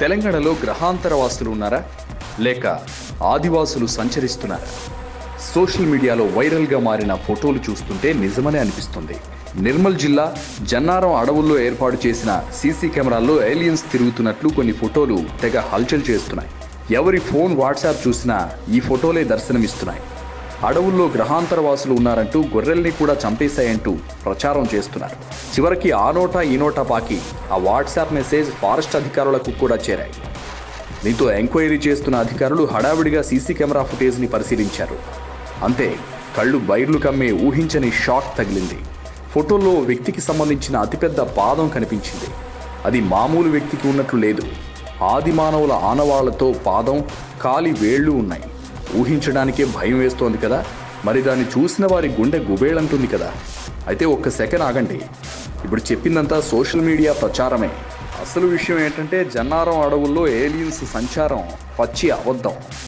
తెలంగాణలో గ్రహాంతర వాసులు ఉన్నారా? లేక ఆదివాసులు సంచరిస్తున్నారా? సోషల్ మీడియాలో వైరల్గా మారిన ఫోటోలు చూస్తుంటే నిజమనే అనిపిస్తుంది. నిర్మల్ జిల్లా జన్నారం అడవుల్లో ఏర్పాటు చేసిన సీసీ కెమెరాల్లో ఏలియన్స్ తిరుగుతున్నట్లు కొన్ని ఫోటోలు తెగ హల్చల్ చేస్తున్నాయి. ఎవరి ఫోన్ వాట్సాప్ చూసినా ఈ ఫోటోలే దర్శనమిస్తున్నాయి. అడవుల్లో గ్రహాంతరవాసులు ఉన్నారంటూ గొర్రెల్ని కూడా చంపేశాయంటూ ప్రచారం చేస్తున్నారు. చివరికి ఆ నోటా ఈ నోటా పాకి ఆ వాట్సాప్ మెసేజ్ ఫారెస్ట్ అధికారులకు కూడా చేరాయి. దీంతో ఎంక్వైరీ చేస్తున్న అధికారులు హడావిడిగా సీసీ కెమెరా ఫుటేజ్ని పరిశీలించారు. అంతే కళ్ళు బైర్లు కమ్మే ఊహించని షాక్ తగిలింది. ఫోటోలో వ్యక్తికి సంబంధించిన అతిపెద్ద పాదం కనిపించింది. అది మామూలు వ్యక్తికి ఉన్నట్లు లేదు. ఆది మానవుల ఆనవాళ్ళతో పాదం కాలి వేళ్ళు ఉన్నాయి. ఊహించడానికే భయం వేస్తోంది కదా. మరి దాన్ని చూసిన వారి గుండె గుబేళంటుంది కదా. అయితే ఒక్క సెకండ్ ఆగండి. ఇప్పుడు చెప్పిందంతా సోషల్ మీడియా ప్రచారమే. అసలు విషయం ఏంటంటే జన్నారం అడవుల్లో ఏలియన్స్ సంచారం పచ్చి అబద్ధం.